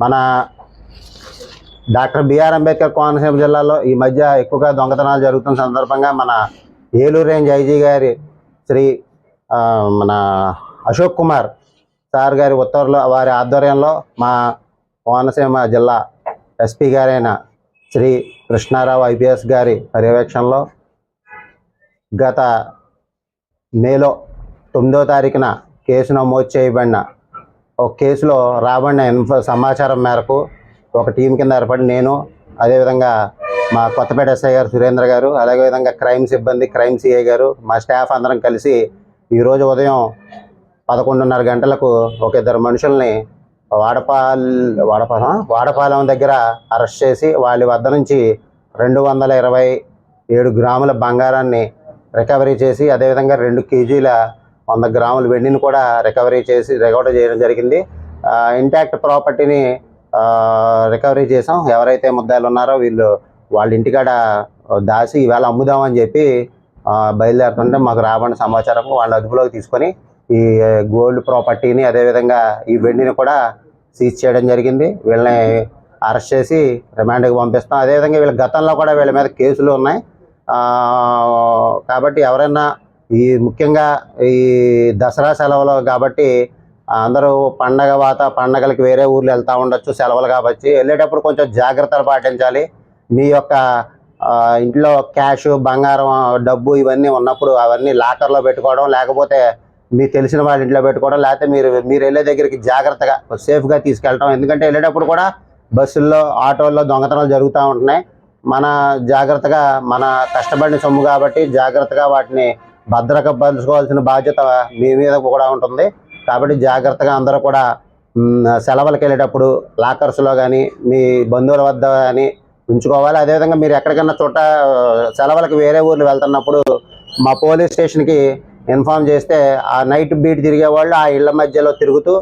మన doctor BR Ambedkar Konaseema జిల్లాలో ఈ మధ్య ఎక్కువగా దొంగతనాలు జరుగుతున్న సందర్భంగా మన ఏలూరు రేంజ్ ఐజీ గారి శ్రీ మన అశోక్ కుమార్ సార్ గారి ఉత్తర్వులు వారి ఆధ్వర్యంలో మా కోనసీమ జిల్లా ఎస్పీ గారైన శ్రీ కృష్ణారావు ఐపీఎస్ గారి పర్యవేక్షణలో గత మేలో తొమ్మిదో తారీఖున కేసు నమోదు చేయబడిన ఒక కేసులో రాబడిన ఇన్ఫో సమాచారం మేరకు ఒక టీం కింద ఏర్పడి నేను అదేవిధంగా మా కొత్తపేట ఎస్ఐ గారు సురేంద్ర గారు అలాగే విధంగా క్రైమ్ సిబ్బంది క్రైమ్ సిఐ గారు మా స్టాఫ్ అందరం కలిసి ఈరోజు ఉదయం పదకొండున్నర గంటలకు ఒక ఇద్దరు మనుషుల్ని వాడపాల్ వాడపాలెం? వాడపాలెం దగ్గర అరెస్ట్ చేసి వాళ్ళ వద్ద నుంచి రెండు వందల ఇరవై ఏడు గ్రాముల బంగారాన్ని రికవరీ చేసి అదేవిధంగా రెండు కేజీల వంద గ్రాముల వెండిని కూడా రికవరీ చేసి రికవరీ చేయడం జరిగింది. ఇంటాక్ట్ ప్రాపర్టీని రికవరీ చేసాం ఎవరైతే ముద్దాయిలు ఉన్నారో వీళ్ళు వాళ్ళ ఇంటికాడ దాచి ఈవేళ అమ్ముదామని చెప్పి బయలుదేరుతుంటే మాకు రాబడిన సమాచారం వాళ్ళ అదుపులోకి తీసుకొని ఈ గోల్డ్ ప్రాపర్టీని అదేవిధంగా ఈ వెండిని కూడా సీజ్ చేయడం జరిగింది. వీళ్ళని అరెస్ట్ చేసి రిమాండ్కి పంపిస్తాం. అదేవిధంగా వీళ్ళ గతంలో కూడా వీళ్ళ మీద కేసులు ఉన్నాయి. కాబట్టి ఎవరైనా ఈ ముఖ్యంగా ఈ దసరా సెలవులు కాబట్టి అందరూ పండగ వాత పండగలకి వేరే ఊర్లు వెళ్తూ ఉండొచ్చు సెలవులు కాబట్టి వెళ్ళేటప్పుడు కొంచెం జాగ్రత్తలు పాటించాలి. మీ యొక్క ఇంట్లో క్యాష్ బంగారం డబ్బు ఇవన్నీ ఉన్నప్పుడు అవన్నీ లాకర్లో పెట్టుకోవడం లేకపోతే మీకు తెలిసిన వాళ్ళ ఇంట్లో పెట్టుకోవడం లేకపోతే మీరు మీరు వెళ్ళే దగ్గరికి జాగ్రత్తగా సేఫ్గా తీసుకెళ్ళటం. ఎందుకంటే వెళ్ళేటప్పుడు కూడా బస్సుల్లో ఆటోల్లో దొంగతనాలు జరుగుతూ ఉంటున్నాయి. మన జాగ్రత్తగా మన కష్టపడిన సొమ్ము కాబట్టి జాగ్రత్తగా వాటిని భద్రపరచుకోవాల్సిన బాధ్యత మీ మీద కూడా ఉంటుంది. కాబట్టి జాగ్రత్తగా అందరూ కూడా సెలవులకు వెళ్ళేటప్పుడు లాకర్స్లో కానీ మీ బంధువుల వద్ద కానీ ఉంచుకోవాలి. అదేవిధంగా మీరు ఎక్కడికైనా చోట సెలవులకు వేరే ఊర్లు వెళ్తున్నప్పుడు మా పోలీస్ స్టేషన్కి ఇన్ఫామ్ చేస్తే ఆ నైట్ బీట్ తిరిగే వాళ్ళు ఆ ఇళ్ళ మధ్యలో తిరుగుతూ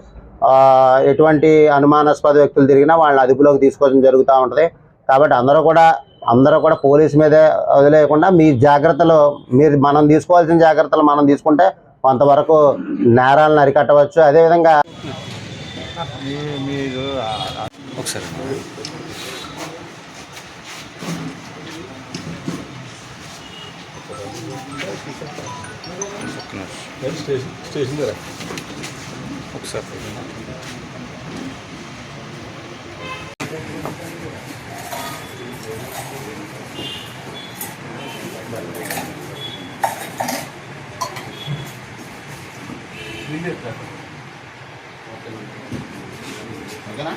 ఎటువంటి అనుమానాస్పద వ్యక్తులు తిరిగినా వాళ్ళని అదుపులోకి తీసుకోవడం జరుగుతూ ఉంటుంది. కాబట్టి అందరూ కూడా అందరూ కూడా పోలీస్ మీదే వదిలేయకుండా మీ జాగ్రత్తలు మీరు మనం తీసుకోవాల్సిన జాగ్రత్తలు మనం తీసుకుంటే కొంతవరకు నేరాలను అరికట్టవచ్చు. అదేవిధంగా ఒకసారి. స్టేషన్ దగ్గర ఒకసారి ఓకేనా?